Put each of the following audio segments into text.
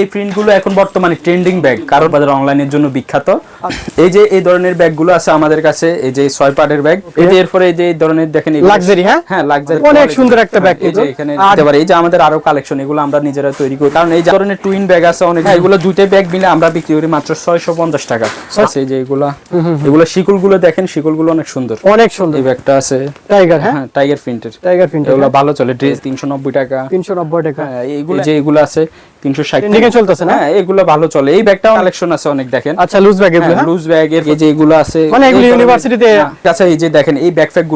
এই প্রিন্টগুলো এখন বর্তমানে ট্রেন্ডিং ব্যাগ কারোর বাজার অনলাইনের জন্য বিখ্যাত। এই যে এই ধরনের ব্যাগগুলো আছে আমাদের কাছে এই যে ছয় পাটের ব্যাগ যে এরপরে এই যে এই ধরনের দেখেন Luxury, হ্যাঁ? হ্যাঁ লাক্সারি অনেক সুন্দর একটা ব্যাগ এই যে এখানে দিতে পারে। এই যে আমাদের আরও কালেকশন এগুলো আমরা নিজেরা তৈরি করি। কারণ এই ধরনের টুইন ব্যাগ আছে অনেক হ্যাঁ, এগুলো দুইটা ব্যাগ মিলে আমরা বিক্রি করি মাত্র ছয়শো পঞ্চাশ টাকা। আছে এই যে এগুলা এগুলো শিকলগুলো দেখেন শিকলগুলো অনেক সুন্দর। অনেক সুন্দর। এই ব্যাগটা আছে। টাইগার হ্যাঁ? হ্যাঁ টাইগার প্রিন্টের টাইগার প্রিন্ট এগুলো ভালো চলে ড্রেস তিনশো নব্বই টাকা। তিনশো নব্বই টাকা। হ্যাঁ এইগুলো যে এগুলো আছে তিনশো ষাট Trending চলতেছে না? হ্যাঁ এগুলো ভালো চলে। এই ব্যাগটাও কালেকশন আছে অনেক দেখেন। আচ্ছা লুজ ব্যাগ হ্যাঁ? লুজ ব্যাগ এই যে এগুলো আছে মানে এগুলো ইউনিভার্সিটিতে- হ্যাঁ, আচ্ছা এই যে দেখেন এই ব্যাকপ্যাক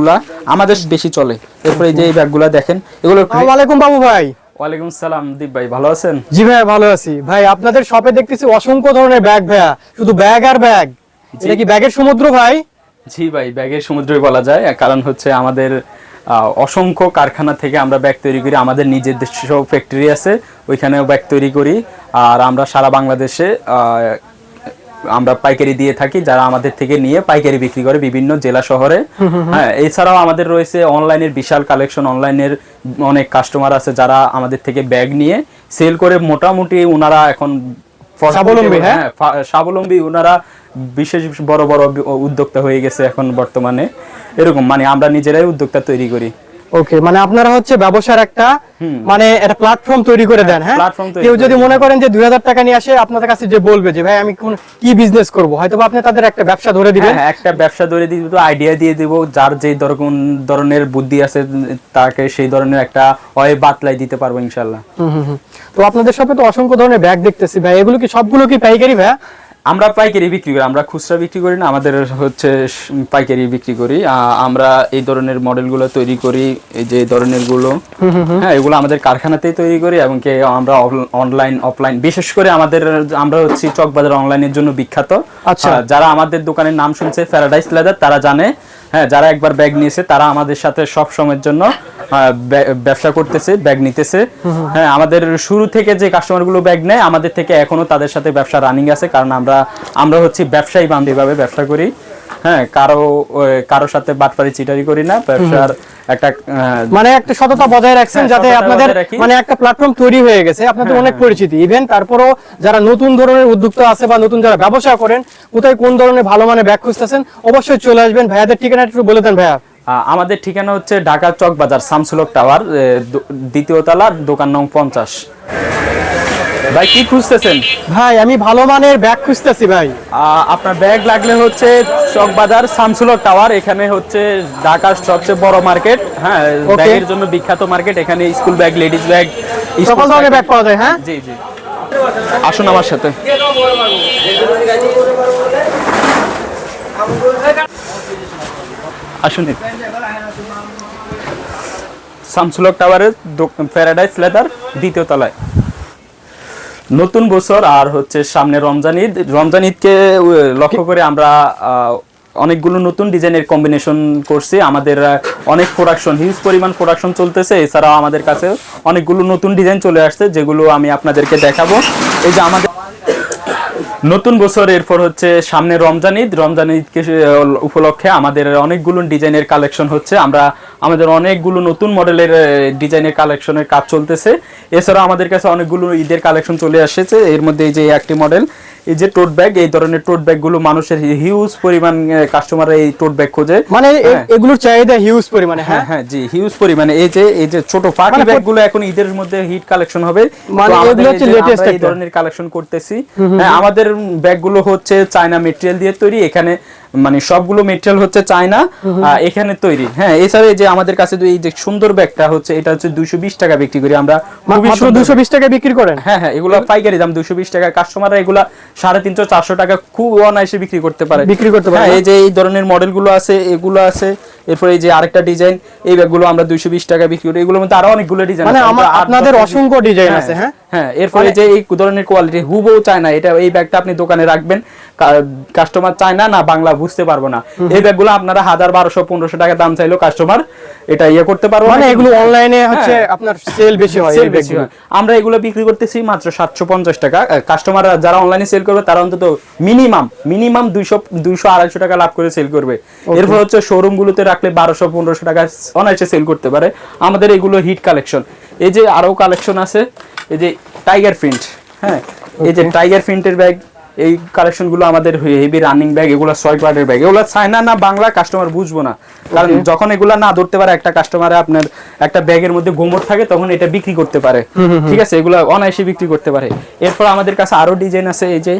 আমাদের বেশি চলে। এরপরে এই যে এই ব্যাগ দেখেন এগুলো আসসালামু আলাইকুম বাবু ভাই। ওয়ালাইকুম সালাম দীপ ভাই ভালো আছেন? জি ভাই ভালো আছি। ভাই আপনাদের শপে দেখতেছি অসংখ্য ধরনের ব্যাগ ভাইয়া। শুধু ব্যাগ আর ব্যাগ এটা কি ব্যাগের সমুদ্র ভাই? জি ভাই ব্যাগের সমুদ্রই বলা যায়। কারণ হচ্ছে আমাদের আহ, অসংখ্য কারখানা থেকে আমরা ব্যাগ তৈরি করি। আমাদের নিজস্ব ফ্যাক্টরি আছে ওইখানেও ব্যাগ তৈরি করি। আর আমরা সারা বাংলাদেশে আহ, আমরা পাইকারি দিয়ে থাকি যারা আমাদের থেকে নিয়ে পাইকারি বিক্রি করে বিভিন্ন জেলা শহরে। হ্যাঁ এছাড়াও আমাদের রয়েছে অনলাইনের বিশাল কালেকশন অনলাইনের অনেক কাস্টমার আছে যারা আমাদের থেকে ব্যাগ নিয়ে সেল করে মোটামুটি ওনারা এখন স্বাবলম্বী, হ্যাঁ? স্বাবলম্বী ওনারা বিশেষ বড় বড় উদ্যোক্তা হয়ে গেছে এখন বর্তমানে। এরকম মানে আমরা নিজেরাই উদ্যোক্তা তৈরি করি। ওকে মানে আপনারা হচ্ছে ব্যবসার একটা মানে একটা প্ল্যাটফর্ম তৈরি করে দেন হ্যাঁ? কেউ যদি মনে করেন যে দুই হাজার টাকা নিয়ে আসে আপনাদের কাছে যে বলবে যে ভাই আমি কোন কি বিজনেস করব? হয়তো আপনি তাদের একটা ব্যবসা ধরে দিবেন। হ্যাঁ, একটা ব্যবসা ধরে দিব তো আইডিয়া দিয়ে দিব যার যে ধরন ধরনের বুদ্ধি আছে তাকে সেই ধরনের একটা হয় বাতলাই দিতে পারব ইনশাল্লাহ হুম, হুম, হুম। তো আপনাদের শপে তো অসংখ্য ধরনের ব্যাগ দেখতেছি ভাই। এগুলো কি সবগুলো কি পাইকারি ভাই আমরা পাইকারি বিক্রি করি আমরা খুচরা বিক্রি করি না আমাদের হচ্ছে পাইকারি বিক্রি করি। আমরা এই ধরনের মডেলগুলো তৈরি করি এই যে ধরনেরগুলো হ্যাঁ এগুলো আমাদের কারখানাতেই তৈরি করি এবং কি আমরা অনলাইন অফলাইন বিশেষ করে আমাদের আমরা হচ্ছে চকবাজার অনলাইনের জন্য বিখ্যাত। আচ্ছা। যারা আমাদের দোকানের নাম শুনছে প্যারাডাইস লেদার তারা জানে হ্যাঁ যারা একবার ব্যাগ নিয়েছে, তারা আমাদের সাথে সব সময়ের জন্য ব্যবসা করতেছে ব্যাগ নিতেছে। হ্যাঁ আমাদের শুরু থেকে যে কাস্টমারগুলো ব্যাগ নেয়, আমাদের থেকে এখনও তাদের সাথে ব্যবসা রানিং আছে, কারণ আমরা আমরা হচ্ছে ব্যবসায়ী বান্ধবীভাবে ব্যবসা করি। হ্যাঁ কারও কারও সাথে বাটপারি চিটারি করি না ব্যবসার একটা মানে একটা সততা বজায় রাখছেন হ্যাঁ, যাতে আপনাদের মানে একটা প্ল্যাটফর্ম তৈরি হয়ে গেছে। আপনাদের অনেক পরিচিতি। ইভেন তারপরও যারা নতুন ধরনের উদ্যোক্তা আছে বা নতুন যারা ব্যবসা করেন কোথায় কোন ধরনের ভালো মানে ব্যাগ খুঁজতেছেন অবশ্যই চলে আসবেন। ভাইয়াদের ঠিকানা একটু বলে দেন ভাইয়া। আমাদের ঠিকানা হচ্ছে ঢাকা চক বাজার শামসুলক টাওয়ার দ্বিতীয় তলা দোকান নং পঞ্চাশ। ভাই কি খুঁজতেছেন? ভাই আমি ভালো মানের ব্যাগ খুঁজতেছি ভাই। আপনার ব্যাগ লাগলে হচ্ছে চক বাজার শামসুলক টাওয়ার এখানে হচ্ছে ঢাকার সবচেয়ে বড় মার্কেট হ্যাঁ ব্যাগের জন্য বিখ্যাত মার্কেট এখানে স্কুল ব্যাগ লেডিস ব্যাগ সকল ধরনের ব্যাগ পাওয়া যায় হ্যাঁ? জি জি। আসুন আমার সাথে। আসুন শামসুলক টাওয়ারের প্যারাডাইস লেদার দ্বিতীয় তলায়। নতুন বছর আর হচ্ছে সামনে রমজান ঈদ। রমজান ঈদকে লক্ষ্য করে আমরা অনেকগুলো নতুন ডিজাইনের কম্বিনেশন করছি। আমাদের অনেক প্রোডাকশন হিউজ পরিমাণ প্রোডাকশন চলতেছে। এছাড়াও আমাদের কাছে অনেকগুলো নতুন ডিজাইন চলে আসছে, যেগুলো আমি আপনাদেরকে দেখাবো। এই যে আমাদের নতুন বছর এরপর হচ্ছে সামনে রমজান ঈদ। রমজান ঈদকে উপলক্ষে আমাদের অনেকগুলো ডিজাইনের কালেকশন হচ্ছে। আমরা আমাদের অনেকগুলো নতুন মডেলের ডিজাইনের কালেকশনের কাজ চলতেছে। এছাড়াও আমাদের কাছে অনেকগুলো ঈদের কালেকশন চলে এসেছে এর মধ্যে এই যে একটি মডেল এই যে টোট ব্যাগ এই ধরনের টোট ব্যাগগুলো মানুষের হিউজ পরিমাণ কাস্টমার এই টোট ব্যাগ খোঁজে। মানে হ্যাঁ। এগুলোর চাহিদা হিউজ পরিমাণে হ্যাঁ? হ্যাঁ হ্যাঁ জি হিউজ পরিমাণে। এই যে এই যে ছোট পার্টি মানে ব্যাগগুলো এখন ঈদের মধ্যে হিট কালেকশন হবে। মানে এগুলো হচ্ছে আমরা এই ধরনের কালেকশন করতেছি। হ্যাঁ আমাদের ব্যাগগুলো হচ্ছে চায়না মেটেরিয়াল দিয়ে তৈরি। এখানে মানে সবগুলো মেটেরিয়াল হচ্ছে চায়না এখানে তৈরি। হ্যাঁ এছাড়া এই যে আমাদের কাছে এই যে সুন্দর ব্যাগটা হচ্ছে এটা হচ্ছে দুইশো বিশ টাকা বিক্রি করি আমরা। দুশো বিশ টাকা বিক্রি করেন? হ্যাঁ হ্যাঁ এগুলো পাইকারি দাম দুশো বিশ টাকা কাস্টমাররা এগুলা সাড়ে তিনশো চারশো টাকা খুব অনায়াসে বিক্রি করতে পারে। বিক্রি করতে পারে, হ্যাঁ, এই যে এই ধরনের মডেলগুলো আছে এগুলো আছে। এরপরে এই যে আরেকটা ডিজাইন এই ব্যাগগুলো আমরা দুইশো বিশ টাকা বিক্রি করি। এগুলোর মধ্যে আরও অনেকগুলো ডিজাইন মানে আপনাদের অসংখ্য ডিজাইন আছে হ্যাঁ? হ্যাঁ এরপরে যে এই ধরনের কোয়ালিটি হুবও চায় না এটা এই ব্যাগটা আপনি দোকানে রাখবেন। কাস্টমার চায় না না বাংলা বুঝতে পারব না। এই ব্যাগগুলো আপনারা হাজার বারোশো পনেরোশো টাকা দাম চাইলো কাস্টমার এটা ইয়ে করতে পারব মানে এগুলো অনলাইনে হচ্ছে হ্যাঁ। আপনার সেল বেশি হয় এই বেশি হয়। আমরা এগুলো বিক্রি করতেছি মাত্র সাতশো পঞ্চাশ টাকা। কাস্টমার যারা অনলাইনে সেল করবে তারা অন্তত মিনিমাম মিনিমাম দুইশো দুইশো আড়াইশো টাকা লাভ করে সেল করবে। এরপর হচ্ছে শোরুম গুলোতে রাখলে বারোশো পনেরোশো টাকা অনায়াসে সেল করতে পারে। আমাদের এগুলো হিট কালেকশন এই যে আরও কালেকশন আছে এই যে টাইগার প্রিন্ট হ্যাঁ? এই যে টাইগার প্রিন্টের ব্যাগ এই কালেকশনগুলো আমাদের হেভি রানিং ব্যাগ এগুলো ছয় পার্টের ব্যাগ এগুলো চায়না না বাংলা কাস্টমার বুঝব না। কারণ যখন এগুলো না ধরতে পারে একটা কাস্টমারে আপনার একটা ব্যাগের মধ্যে গোমর থাকে তখন এটা বিক্রি করতে পারে। ঠিক আছে? এগুলো অনায়াসে বিক্রি করতে পারে। এরপর আমাদের কাছে আরও ডিজাইন আছে এই যে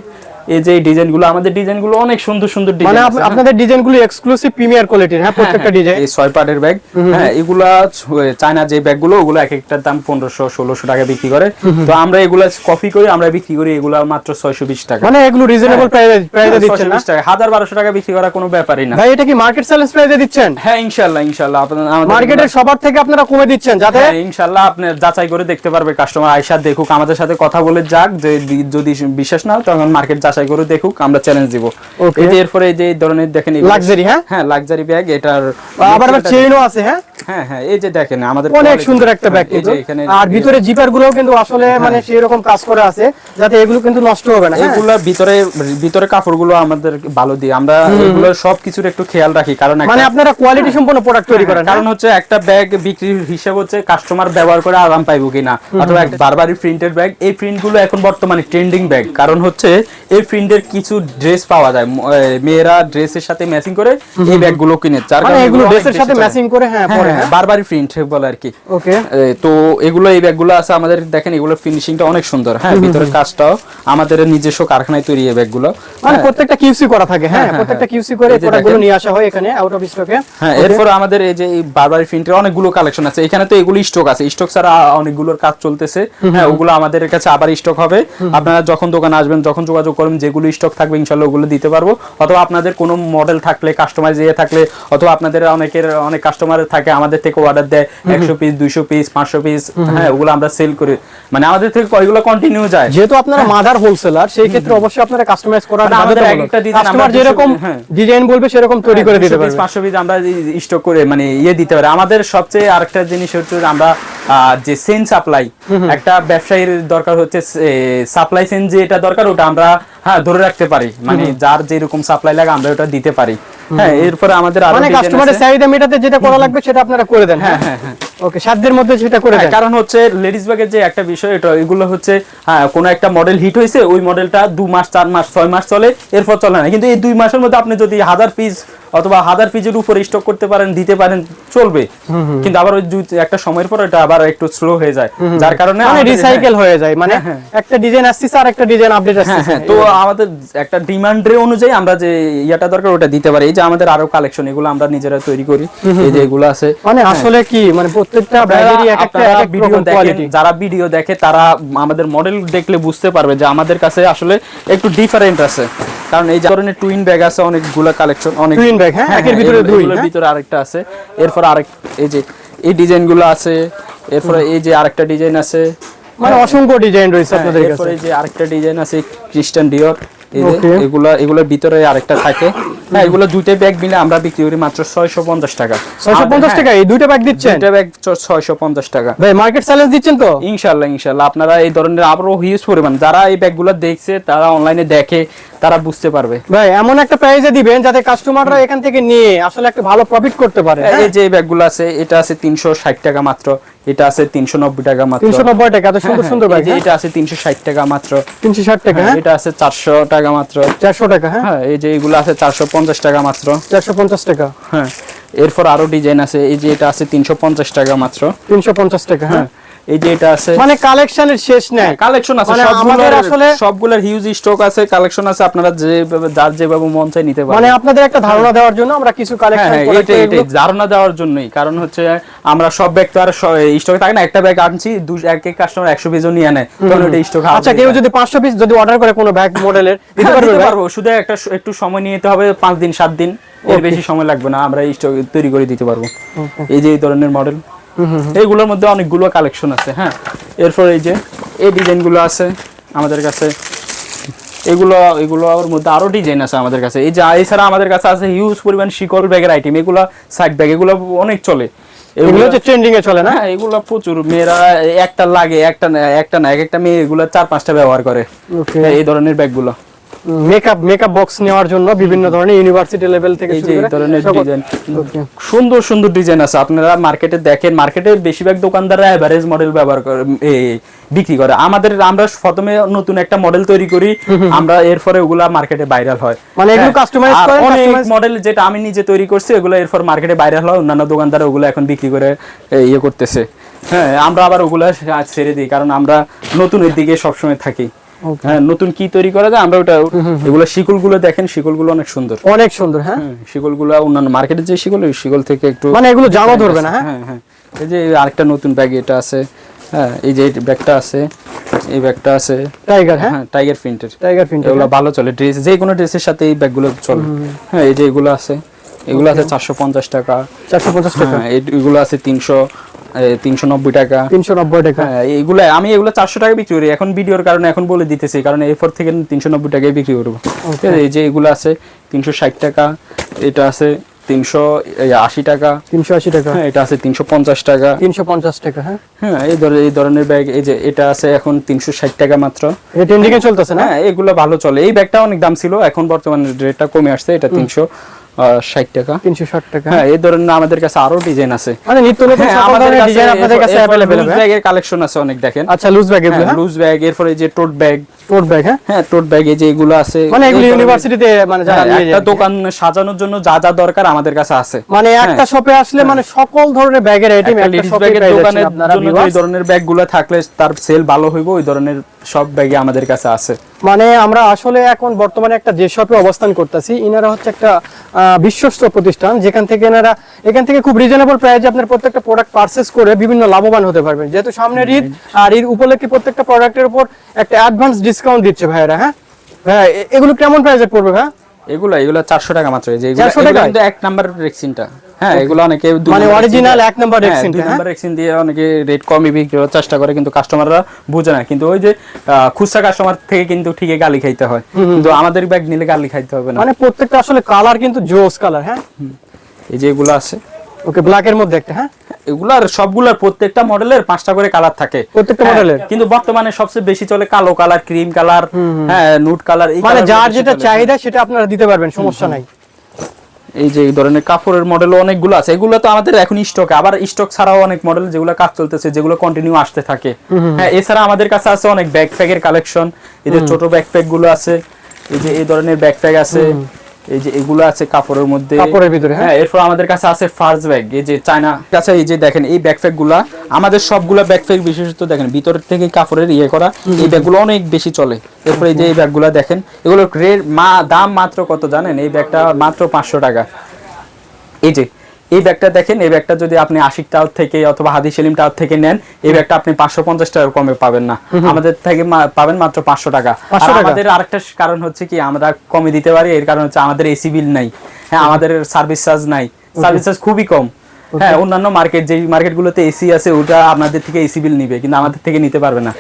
এই যে ডিজাইনগুলো আমাদের ডিজাইনগুলো অনেক সুন্দর সুন্দর মানে ডিজাইন আপ- আপনাদের ডিজাইনগুলো এক্সক্লুসিভ প্রিমিয়ার কোয়ালিটির হ্যাঁ প্রত্যেকটা ডিজাইন এই ছয় পার্টের ব্যাগ হ্যাঁ এগুলা চায়না যে ব্যাগগুলো ওগুলো এক একটার দাম পনেরোশো ষোলোশো টাকা বিক্রি করে। তো আমরা এগুলা কপি করি আমরা বিক্রি করি এগুলা মাত্র ছয়শো বিশ টাকা। মানে এগুলো রিজনেবল প্রাইসে প্রাইসে দিচ্ছেন না? 620 টাকা। বিক্রি করা কোনো ব্যাপারই না। ভাই এটা কি মার্কেট চ্যালেঞ্জ প্রাইসে দিচ্ছেন? হ্যাঁ ইনশাল্লাহ ইনশাল্লাহ আপনার- আমাদের মার্কেটের সবার থেকে আপনারা কমে দিচ্ছেন যাতে হ্যাঁ, ইনশাল্লাহ আপনার যাচাই করে দেখতে পারবে কাস্টমার আয়সা দেখুক আমাদের সাথে কথা বলে যাক যে যদি বিশ্বাস না হয় তখন মার্কেট যাচাই করে দেখুক আমরা চ্যালেঞ্জ দিব. এই যে এরপরে এই যে ধরনের দেখেন Luxury, হ্যাঁ? হ্যাঁ লাক্সারি ব্যাগ এটার আবার আবার চেইনও আছে হ্যাঁ? হ্যাঁ হ্যাঁ এই যে দেখেন আমাদের অনেক সুন্দর একটা ব্যাগ হ্যাঁ, এই কিন্তু। যে এখানে আর ভিতরে জিপারগুলো কিন্তু আসলে মানে সেই রকম কাজ করে আছে যাতে এগুলো কিন্তু নষ্ট হবে না হ্যাঁ? এগুলা ভিতরে ভিতরে কাপড়গুলো আমাদের ভালো দিই আমরা এগুলো সবকিছুর একটু খেয়াল রাখি কারণ মানে আপনারা কোয়ালিটি সম্পন্ন প্রোডাক্ট তৈরি করেন কারণ হচ্ছে একটা ব্যাগ বিক্রির হিসাব হচ্ছে কাস্টমার ব্যবহার করে আরাম পাইবো কিনা অথবা বারবারই প্রিন্টেড ব্যাগ এই প্রিন্টগুলো এখন বর্তমানে ট্রেন্ডিং ব্যাগ কারণ হচ্ছে এই প্রিন্টের কিছু ড্রেস পাওয়া যায়। মেয়েরা ড্রেসের সাথে ম্যাচিং করে এই ব্যাগগুলো কিনে। যার মানে কারণে এগুলো ড্রেসের সাথে ম্যাচিং করে হ্যাঁ হ্যাঁ, পরে হ্যাঁ, বারবারই প্রিন্ট বলে আর কি। ওকে। তো এগুলো এই ব্যাগগুলো আছে আমাদের দেখেন এগুলো ফিনিশিংটা অনেক সুন্দর। হ্যাঁ ভিতরের কাজটাও আমাদের নিজস্ব কারখানায় তৈরি এই ব্যাগগুলো মানে প্রত্যেকটা কিউসি করা থাকে হ্যাঁ হ্যাঁ, প্রত্যেকটা হ্যাঁ। কিউসি করে প্রোডাক্টগুলো নিয়ে আসা হয় এখানে আউট অফ স্টকে হ্যাঁ এরপর আমাদের এই যে বারবারি প্রিন্টের অনেকগুলো কালেকশন আছে। এখানে তো এগুলো স্টক আছে। স্টক ছাড়া অনেকগুলোর কাজ চলতেছে। হ্যাঁ ওগুলো আমাদের কাছে আবার স্টক হবে। আপনারা যখন দোকানে আসবেন যখন যোগাযোগ করবেন যেগুলো স্টক থাকবে ইনশাল্লাহ ওগুলো দিতে পারব। অথবা আপনাদের কোনো মডেল থাকলে কাস্টমাইজ ইয়ে থাকলে অথবা আপনাদের অনেকের অনেক কাস্টমার থাকে আমাদের থেকে অর্ডার দেয় একশো পিস দুইশো পিস পাঁচশো পিস হ্যাঁ ওগুলো আমরা সেল করি। মানে আমাদের থেকে ওইগুলো কন্টিনিউ যায়। যেহেতু আপনারা মাদার হোলসেলার সেই ক্ষেত্রে অবশ্যই আপনারা কাস্টমাইজ করার মানে আমাদের একটা design আমরা যেরকম হ্যাঁ। ডিজাইন বলবে সেরকম তৈরি করে দিতে পারবে। পাঁচশো পিস আমরা স্টক করে মানে ইয়ে দিতে পারি। আমাদের সবচেয়ে আরেকটা জিনিস হচ্ছে আমরা যে সেন সাপ্লাই একটা ব্যবসায়ীর দরকার হচ্ছে সাপ্লাই সেন যে এটা দরকার ওটা আমরা হ্যাঁ ধরে রাখতে পারি। মানে যার যেরকম সাপ্লাই লাগে আমরা ওটা দিতে পারি। হ্যাঁ এরপরে আমাদের আরও কাস্টমারের চাহিদা মেটাতে যেটা করা লাগবে সেটা আপনারা করে দেন। হ্যাঁ হ্যাঁ হ্যাঁ। ওকে সাধ্যের মধ্যে সেটা করে হ্যাঁ, দেন। কারণ হচ্ছে লেডিস ব্যাগের যে একটা বিষয় এটা এগুলো হচ্ছে হ্যাঁ কোনো একটা মডেল হিট হয়েছে ওই মডেলটা দু মাস চার মাস ছয় মাস চলে এরপর চলে না। কিন্তু এই দুই মাসের মধ্যে আপনি যদি হাজার পিস অথবা হাজার পিসের উপর স্টক করতে পারেন দিতে পারেন চলবে। কিন্তু আবার ওই একটা সময়ের পর এটা আবার একটু স্লো হয়ে যায়। যার কারণে মানে রিসাইকেল হয়ে যায়। মানে একটা ডিজাইন আসছে আর একটা ডিজাইন আপডেট হ্যাঁ আসছে হ্যাঁ তো আমাদের একটা ডিমান্ডের অনুযায়ী আমরা যে ইয়াটা দরকার ওটা দিতে পারি। এই যে আমাদের আরও কালেকশন এগুলো আমরা নিজেরা তৈরি করি। এই যে এগুলো আছে। মানে আসলে কি মানে প্রত্যেকটা ব্যাগেরই এক একটা এক এক ভিডিও কোয়ালিটি যারা ভিডিও দেখে তারা আমাদের মডেল দেখলে বুঝতে পারবে যে আমাদের কাছে আসলে একটু ডিফারেন্ট আছে কারণ এই ধরনের টুইন ব্যাগ আছে অনেকগুলো কালেকশন অনেক Twin bag, হ্যাঁ? একের ভিতরে দুই, হ্যাঁ? ভিতরে আরেকটা আছে এরপর আরেক এই যে এই ডিজাইনগুলো আছে এরপরে এই যে আরেকটা ডিজাইন আছে মানে অসংখ্য ডিজাইন রয়েছে হ্যাঁ, আপনাদের এরপরে কাছে এই যে আরেকটা ডিজাইন আছে ক্রিস্টান ডিওর. এগুলা এগুলোর ভিতরে আরেকটা থাকে। হ্যাঁ এগুলো দুইটা ব্যাগ মিলে আমরা বিক্রি করি মাত্র ছয়শো পঞ্চাশ টাকা। ছয়শো পঞ্চাশ হ্যাঁ, টাকা এই দুইটা ব্যাগ দিচ্ছেন? দুইটা ব্যাগ ছয়শো পঞ্চাশ টাকা। ভাই মার্কেট চ্যালেঞ্জ দিচ্ছেন তো? ইনশাল্লাহ ইনশাল্লাহ। আপনারা এই ধরনের আরও হিউজ পরিমাণ যারা এই ব্যাগগুলো দেখছে তারা অনলাইনে দেখে তারা বুঝতে পারবে। ভাই এমন একটা প্রাইসে দিবেন যাতে কাস্টমাররা এখান থেকে নিয়ে আসলে একটা ভালো প্রফিট করতে পারে হ্যাঁ? এই যে ব্যাগগুলো আছে এটা আছে তিনশো ষাট টাকা মাত্র এটা আছে তিনশো নব্বই টাকা মাত্র। তিনশো নব্বই টাকা এত সুন্দর হ্যাঁ, সুন্দর ব্যাগ এটা আছে তিনশো ষাট টাকা মাত্র। তিনশো ষাট টাকা হ্যাঁ এটা আছে চারশো টাকা মাত্র। চারশো টাকা হ্যাঁ? হ্যাঁ এই যে এগুলো আছে চারশো পঞ্চাশ টাকা মাত্র। চারশো পঞ্চাশ টাকা। হ্যাঁ এরপর আরও ডিজাইন আছে এই যে এটা আছে তিনশো পঞ্চাশ টাকা মাত্র। তিনশো পঞ্চাশ টাকা হ্যাঁ এই যে এটা আছে। মানে কালেকশনের শেষ নেই। কালেকশন আছে মানে সবগুলোর আসলে- সবগুলোর হিউজ স্টক আছে কালেকশন আছে আপনারা যেভাবে যার যেভাবে মন চাই নিতে পারেন। মানে আপনাদের একটা ধারণা দেওয়ার জন্য আমরা কিছু হ্যাঁ কালেকশন হ্যাঁ এটাই এটাই ধারণা দেওয়ার জন্যই। কারণ হচ্ছে আমরা সব ব্যাগ তো আর স্টকে থাকে না একটা ব্যাগ আনছি দুই এক এক কাস্টমার একশো পিসও নিয়ে নেয় তখন ওটা স্টক আচ্ছা কেউ যদি পাঁচশো পিস যদি অর্ডার করে কোনো ব্যাগ মডেলের দিতে পারব শুধু একটা একটু সময় নিয়ে যেতে হবে পাঁচ দিন সাত দিন এর বেশি সময় লাগবে না আমরা স্টক তৈরি করে দিতে পারব। এই যে এই ধরনের মডেল এইগুলোর মধ্যে অনেকগুলো কালেকশন আছে হ্যাঁ? এরপর এই যে এই ডিজাইনগুলো আছে আমাদের কাছে। এগুলো এগুলোর মধ্যে আরও ডিজাইন আছে আমাদের কাছে। এই যে এছাড়া আমাদের কাছে আছে হিউজ পরিমাণ শিকল ব্যাগের আইটেম এগুলো সাইড ব্যাগ এগুলো অনেক চলে। এগুলো হচ্ছে ট্রেন্ডিং এ চলে না? হ্যাঁ এগুলো প্রচুর। মেয়েরা একটা লাগে একটা না একটা না এক একটা মেয়ে এগুলো চার পাঁচটা ব্যবহার করে। এই ধরনের ব্যাগগুলো মেকআপ মেকআপ বক্স নেওয়ার জন্য বিভিন্ন ধরনের ইউনিভার্সিটি লেভেল থেকে শুরু করে ধরনের ডিজাইন সুন্দর সুন্দর ডিজাইন আছে। আপনারা মার্কেটে দেখেন মার্কেটে বেশিরভাগ দোকানদাররা এভারেজ মডেল ব্যবহার করে বিক্রি করে। আমাদের আমরা প্রথমে নতুন একটা মডেল তৈরি করি আমরা এরপরে ওগুলা মার্কেটে ভাইরাল হয়। মানে এগুলো হ্যাঁ, customize আর করেন, অনেক মডেল যেটা আমি নিজে তৈরি করছি ওগুলো এরপর মার্কেটে ভাইরাল হয়। অন্যান্য দোকানদার ওগুলো এখন বিক্রি করে ইয়ে করতেছে। হ্যাঁ আমরা আবার ওগুলা ছেড়ে দিই কারণ আমরা নতুনের দিকে সবসময় থাকি। হ্যাঁ নতুন কি তৈরি করা যায়? আমরা ওটা এগুলো শিকলগুলো দেখেন শিকলগুলো অনেক সুন্দর। অনেক সুন্দর হ্যাঁ? শিকলগুলো অন্যান্য মার্কেটে যে শিকল ওই শিকল থেকে একটু মানে এগুলো জামা ধরবে না হ্যাঁ? হ্যাঁ? হ্যাঁ এই যে আরেকটা নতুন ব্যাগ এটা আছে হ্যাঁ এই যে ব্যাগটা আছে এই ব্যাগটা আছে। টাইগার হ্যাঁ? হ্যাঁ টাইগার প্রিন্টের টাইগার প্রিন্ট এগুলো ভালো চলে। ড্রেস যে কোনো ড্রেসের সাথে এই ব্যাগগুলো চলে। হ্যাঁ এই যে এগুলো আছে এগুলো আছে চারশো পঞ্চাশ টাকা। চারশো পঞ্চাশ টাকা। হ্যাঁ এগুলো আছে তিনশো তিনশো নব্বই টাকা। তিনশো নব্বই টাকা। হ্যাঁ এইগুলো আমি এগুলো চারশো টাকা বিক্রি করি। এখন ভিডিওর কারণে এখন বলে দিতেছি কারণ থেকে তিনশো নব্বই টাকায় বিক্রি করব। এই যে এগুলো আছে তিনশো ষাট টাকা এটা আছে তিনশো আশি টাকা। তিনশো আশি টাকা। হ্যাঁ এটা আছে তিনশো পঞ্চাশ টাকা। তিনশো পঞ্চাশ টাকা হ্যাঁ? হ্যাঁ এই ধরনের এই ধরনের ব্যাগ এই যে এটা আছে এখন তিনশো ষাট টাকা মাত্র। এটা ট্রেন্ডিং এ চলতেছে না? হ্যাঁ এগুলো ভালো চলে। এই ব্যাগটা অনেক দাম ছিল এখন বর্তমানে রেটটা কমে আসছে এটা তিনশো ষাট টাকা। তিনশো ষাট টাকা। হ্যাঁ এই ধরনের আমাদের কাছে আরও ডিজাইন আছে। মানে নিত্য নতুন হ্যাঁ, ডিজাইন আপনাদের কাছে অ্যাভেলেবেল ব্যাগের কালেকশন আছে অনেক দেখেন। আচ্ছা লুজ ব্যাগ হ্যাঁ লুজ ব্যাগ এরপরে যে টোট ব্যাগ টোট ব্যাগ হ্যাঁ? হ্যাঁ টোট ব্যাগ যে এগুলো আছে মানে এগুলো ইউনিভার্সিটিতে মানে যারা হ্যাঁ, নিয়ে একটা যায়। দোকান সাজানোর জন্য যা যা দরকার আমাদের কাছে আছে। মানে একটা শপে আসলে মানে সকল ধরনের ব্যাগের আইটেম একটা শপে ব্যাগের জন্য viewers। এই ধরনের ব্যাগগুলো থাকলে তার সেল ভালো হইব ওই ধরনের সব ব্যাগই আমাদের কাছে আছে। মানে আমরা আসলে এখন বর্তমানে একটা যে শপে অবস্থান করতেছি ইনারা হচ্ছে একটা বিশ্বস্ত প্রতিষ্ঠান যেখান থেকে এনারা এখান থেকে খুব রিজনেবল প্রাইসে আপনার প্রত্যেকটা প্রোডাক্ট পারচেস করে বিভিন্ন লাভবান হতে পারবেন। যেহেতু সামনের ঈদ আর ঈদ উপলক্ষে প্রত্যেকটা প্রোডাক্টের উপর একটা অ্যাডভান্স ডিসকাউন্ট দিচ্ছে ভাইয়েরা হ্যাঁ? হ্যাঁ এগুলো কেমন প্রাইসে পড়বে ভাই? এগুলো এগুলো চারশো টাকা মাত্র। এই যে এগুলো 400 এগুলো টাকায়? কিন্তু এক নাম্বার রেক্সিনটা হ্যাঁ এগুলো অনেকে মানে রেক্সিন এক নাম্বার হ্যাঁ, দুই হ্যাঁ? নাম্বার রেক্সিন দিয়ে অনেকে রেট কমই বিক্রি করার চেষ্টা করে কিন্তু কাস্টমাররা বুঝে না। কিন্তু ওই যে খুচরা কাস্টমার থেকে কিন্তু ঠিকই গালি খাইতে হয়। কিন্তু আমাদের ব্যাগ নিলে গালি খাইতে হবে না। মানে প্রত্যেকটা আসলে কালার কিন্তু জোস কালার হ্যাঁ? এই যে এগুলো আছে। ওকে ব্ল্যাকের মধ্যে একটা হ্যাঁ? এগুলার সবগুলার প্রত্যেকটা মডেলের পাঁচটা করে কালার থাকে। প্রত্যেকটা হ্যাঁ, মডেলের কিন্তু বর্তমানে সবচেয়ে বেশি চলে কালো কালার ক্রিম কালার হ্যাঁ নুট কালার মানে যার যেটা চাহিদা সেটা আপনারা দিতে পারবেন সমস্যা নাই। এই যে এই ধরনের কাপড়ের মডেল অনেকগুলো আছে। এগুলো তো আমাদের এখন স্টক আবার স্টক ছাড়াও অনেক মডেল যেগুলো কাজ চলতেছে যেগুলো কন্টিনিউ আসতে থাকে। হ্যাঁ এছাড়া আমাদের কাছে আছে অনেক ব্যাকপ্যাকের কালেকশন এই যে ছোট ব্যাকপ্যাকগুলো আছে এই যে এই ধরনের ব্যাকপ্যাক আছে। এই যে এগুলো আছে কাপড়ের মধ্যে। কাপড়ের ভিতরে, হ্যাঁ? হ্যাঁ এরপর আমাদের কাছে আছে ফার্স্ট ব্যাগ এই যে চায়না। কাছে এই যে দেখেন এই ব্যাকপ্যাকগুলা আমাদের সবগুলা ব্যাকপ্যাক বিশেষত দেখেন ভিতর থেকে কাপড়ের ইয়ে করা এই ব্যাগগুলো অনেক বেশি চলে। এরপরে এই যে এই ব্যাগগুলো দেখেন এগুলোর রেট মা দাম মাত্র কত জানেন? এই ব্যাগটা মাত্র পাঁচশো টাকা। এই যে এই ব্যাগটা দেখেন এই ব্যাগটা যদি আপনি আশিক টাওয়ার থেকে অথবা হাদি সেলিম টাওয়ার থেকে নেন এই ব্যাগটা আপনি পাঁচশো পঞ্চাশ টাকা কমে পাবেন না। আমাদের থেকে পাবেন মাত্র পাঁচশো টাকা। 500 আর টাকা? আমাদের আরেকটা কারণ হচ্ছে কি আমরা কমে দিতে পারি এর কারণ হচ্ছে আমাদের এসি বিল নাই। হ্যাঁ আমাদের সার্ভিস চার্জ নাই। সার্ভিস চার্জ খুবই কম। হ্যাঁ অন্যান্য মার্কেট যেই মার্কেটগুলোতে এসি আছে ওটা আপনাদের থেকে এসি বিল নিবে কিন্তু আমাদের থেকে নিতে পারবে না।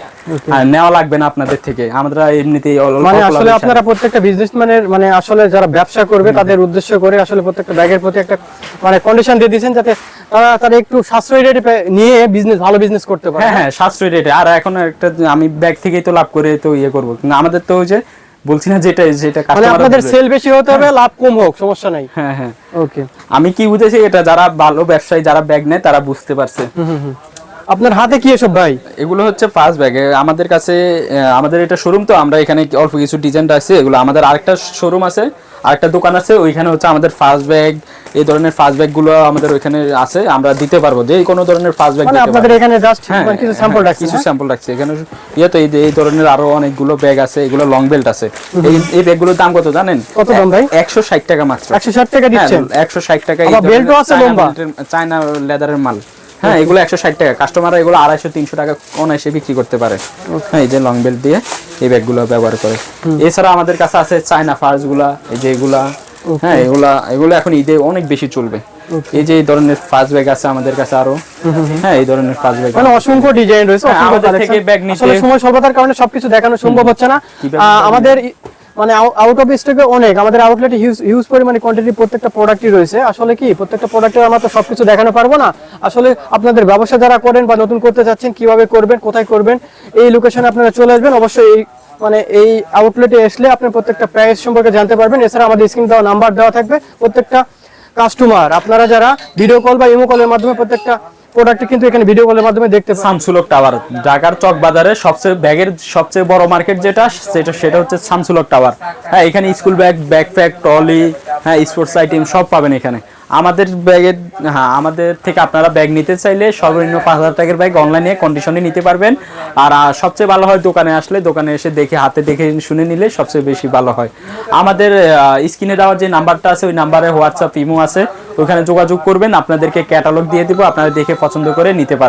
আর নেওয়া লাগবে না আপনাদের থেকে। আমরা এমনিতেই মানে আসলে আপনারা প্রত্যেকটা বিজনেসম্যানের মানে আসলে যারা ব্যবসা করবে তাদের উদ্দেশ্য করে আসলে প্রত্যেকটা ব্যাগের প্রতি একটা মানে কন্ডিশন দিয়ে দিয়েছেন যাতে তারা তারা একটু সাশ্রয়ী রেটে নিয়ে বিজনেস ভালো বিজনেস করতে পারে। হ্যাঁ হ্যাঁ সাশ্রয়ী রেটে আর এখন একটা আমি ব্যাগ থেকেই তো লাভ করে তো ইয়ে করব। কিন্তু আমাদের তো ওই যে বলছি না যেটা যেটা মানে আপনাদের সেল বেশি হতে হবে লাভ কম হোক সমস্যা নাই। হ্যাঁ হ্যাঁ। ওকে আমি কি বুঝেছি এটা যারা ভালো ব্যবসায়ী যারা ব্যাগ নেয় তারা বুঝতে পারছে। আপনার হাতে কি এসব ভাই? এগুলো হচ্ছে ফার্স্ট ব্যাগ আমাদের কাছে আমাদের এটা শোরুম তো আমরা এখানে অল্প কিছু ডিজাইন আছে এগুলো আমাদের আরেকটা শোরুম আছে আরেকটা দোকান আছে ওইখানে হচ্ছে আমাদের ফার্স্ট ব্যাগ এই ধরনের ফার্স্ট ব্যাগগুলো আমাদের ওইখানে আছে আমরা দিতে পারব। যে কোনো ধরনের ফার্স্ট ব্যাগ মানে আপনাদের এখানে জাস্ট হ্যাঁ, কিছু স্যাম্পল হ্যাঁ, রাখছি কিছু স্যাম্পল রাখছি। এখানে ইয়ে তো এই এই ধরনের আরও অনেকগুলো ব্যাগ আছে এগুলো লং বেল্ট আছে। এই এই ব্যাগগুলোর দাম কত জানেন? কত দাম ভাই? একশো ষাট টাকা মাত্র। একশো ষাট টাকা দিচ্ছেন? একশো ষাট টাকা আবার বেল্টও আছে লম্বা? চায়না লেদারের মাল। হ্যাঁ এগুলো একশো ষাট টাকা। কাস্টমাররা এগুলো আড়াইশো তিনশো টাকা অনায়াসে বিক্রি করতে পারে। হ্যাঁ এই যে লং বেল্ট দিয়ে এই ব্যাগগুলো ব্যবহার করে। এছাড়া আমাদের কাছে আছে চায়না ফার্সগুলা এই যে এগুলা হ্যাঁ এগুলা এগুলো এখন ঈদে অনেক বেশি চলবে। এই যে এই ধরনের ফার্স্ট ব্যাগ আছে আমাদের কাছে আরও। হ্যাঁ এই ধরনের ফার্স্ট ব্যাগ মানে অসংখ্য ডিজাইন রয়েছে হ্যাঁ, আমাদের থেকে bag নিতে- সময় স্বল্পতার কারণে সবকিছু দেখানো সম্ভব হচ্ছে না? আমাদের মানে আউট অফ স্টকে অনেক। আমাদের আউটলেটে হিউজ হিউজ পরিমাণে কোয়ান্টিটি প্রত্যেকটা প্রোডাক্টই রয়েছে। আসলে কি, প্রত্যেকটা প্রোডাক্টের আমরা তো সবকিছু দেখানো পারব না। আসলে আপনাদের ব্যবসা যারা করেন বা নতুন করতে চাচ্ছেন কীভাবে করবেন, কোথায় করবেন, এই লোকেশনে আপনারা চলে আসবেন। অবশ্যই এই মানে এই আউটলেটে আসলে আপনি প্রত্যেকটা প্রাইস সম্পর্কে জানতে পারবেন। এছাড়া আমাদের স্ক্রিন দেওয়া নাম্বার দেওয়া থাকবে প্রত্যেকটা কাস্টমার আপনারা যারা ভিডিও কল বা ইমো কলের মাধ্যমে প্রত্যেকটা প্রোডাক্ট কিন্তু এখানে ভিডিও কলের মাধ্যমে দেখতে সামসুলক টাওয়ার ঢাকার চক বাজারে সবচেয়ে ব্যাগের সবচেয়ে বড় মার্কেট যেটা, সেটা সেটা হচ্ছে সামসুলক টাওয়ার হ্যাঁ এখানে স্কুল ব্যাগ ব্যাকপ্যাক ট্রলি হ্যাঁ স্পোর্টস আইটেম সব পাবেন এখানে। আমাদের ব্যাগের হ্যাঁ আমাদের থেকে আপনারা ব্যাগ নিতে চাইলে সর্বনিম্ন পাঁচ হাজার টাকার ব্যাগ অনলাইনে কন্ডিশনে নিতে পারবেন। আর সবচেয়ে ভালো হয় দোকানে আসলে, দোকানে এসে দেখে, হাতে দেখে শুনে নিলে সবচেয়ে বেশি ভালো হয়। আমাদের স্ক্রিনে দেওয়ার যে নাম্বারটা আছে, ওই নাম্বারে হোয়াটসঅ্যাপ ইমো আছে। ওখানে যোগাযোগ করবেন, আপনাদেরকে ক্যাটালগ দিয়ে দেবো, আপনারা দেখে পছন্দ করে নিতে পারবেন।